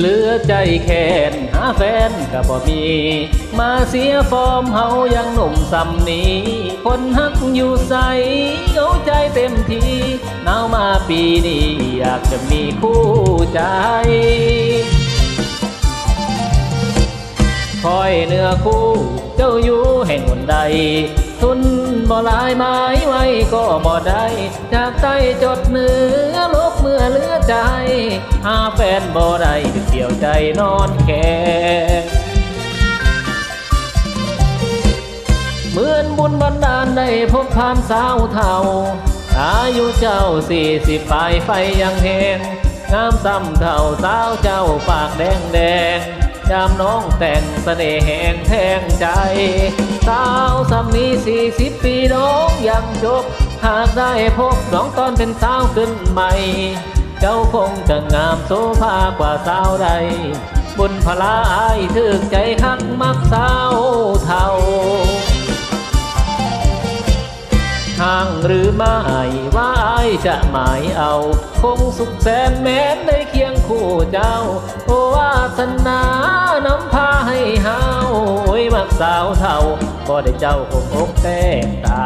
เหลือใจแค้นหาแฟนก็บ่มี มาเสียฟอร์มเฮายังหนุ่มสำนี้ คนฮักอยู่ใสเอาใจเต็มทีหนาวมาปีนี้อยากจะมีคู่ใจคอยเนื้อคู่เจ้าอยู่แห่งหนใด ทุนบ่ลายไม้ไว้ก็บ่ได้ จากใจจดเนื้อล เหลือใจ หาแฟนบ่ได้ดึกเดียวใจนอนแค่เหมือนบุญบันดาลได้พบผ่านสาวเท่าอายุเจ้าสี่สิบปลายไฟยังแหงงามซ้ำเท่าสาวเจ้าปากแดงแดงยามน้องแต่งเสน่ห์แหงแทงใจ สาวสำนี้สี่สิบปีน้องยังจบ หากได้พบน้องตอนเป็นสาวขึ้นใหม่ เจ้าคงจะงามโซภากว่าสาวใด บุญพลาอายถึกใจคักมักสาวเท่าทางหรือไม่ว่าอายจะหมายเอา คงสุขแสนแม้นได้เคียงคู่เจ้า โอวาสนานำพาให้หาวโอ้ยมักสาวเท่าก็ได้เจ้าคงอกแตกตา